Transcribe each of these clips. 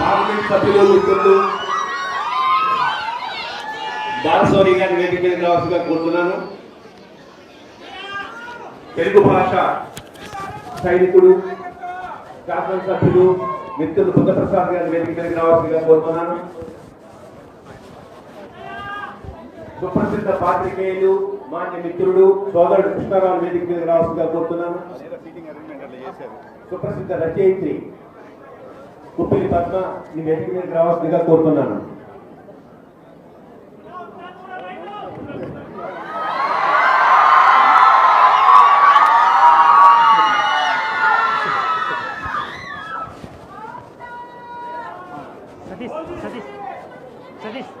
Parliament సభ్యులు మిత్రులు. బాలసౌరి గారి వేదిక మీద రావాల్సిగా కోరుతున్నాను. తెలుగు భాష సైనికుడు శాసనసభ్యులు మిత్రులు బుద్ధప్రసాద్ గారి వేదిక మీద రావాల్సిగా కోరుతున్నాను. సుప్రసిద్ధ పాత్రికేయులు మాన్య మిత్రుడు సోదరుడు కృష్ణారావు వేదిక మీద రావాల్సిందిగా కోరుతున్నాను. సుప్రసిద్ధ రచయిత్రి కుప్పిలి పద్మ ఈ వేదిక మీద రావాల్సిందిగా కోరుతున్నాను. సతీష్ సతీష్ సతీష్.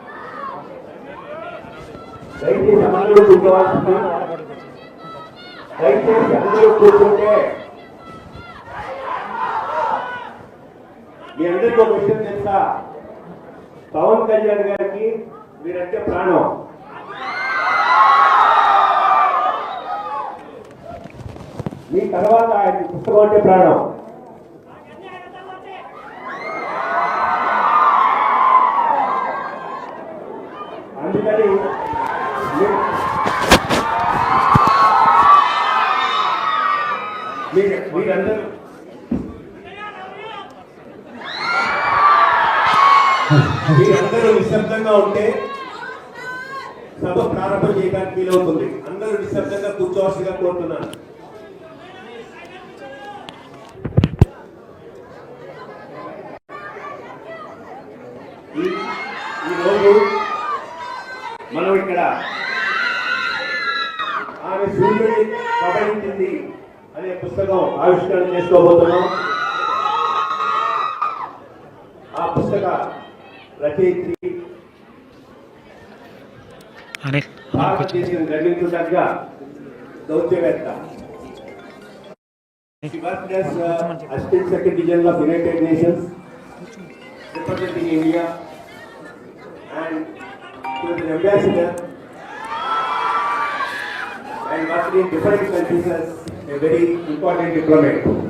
దయచేసి అందరూ కూర్చోవాల్సింది. దయచేసి అందరూ కూర్చుంటే అందరికీ ఒక విషయం తెలుసా పవన్ కళ్యాణ్ గారికి మీరంటే ప్రాణం. మీ తర్వాత ఆయన పుస్తకం అంటే ప్రాణం. అందుకని మీరందరూ మీరందరూ నిశ్శబ్దంగా ఉంటే సభ ప్రారంభం చేయడానికి వీలవుతుంది. అందరూ నిశ్శబ్దంగా కూర్చోవలసిగా కోరుతున్నాను. ఈరోజు మనం ఇక్కడ ఆమె సూర్యుడిని కబడించింది అనే పుస్తకం ఆవిష్కరణ చేసుకోబోతున్నాం. ఆ పుస్తక రచయిత్రి అరే భారతదేశం గర్వించదగ్గ దౌత్యవేత్త She worked as uh, Assistant Secretary General of United Nations, representing India, and she was an ambassador and worked in different countries as a very important diplomat.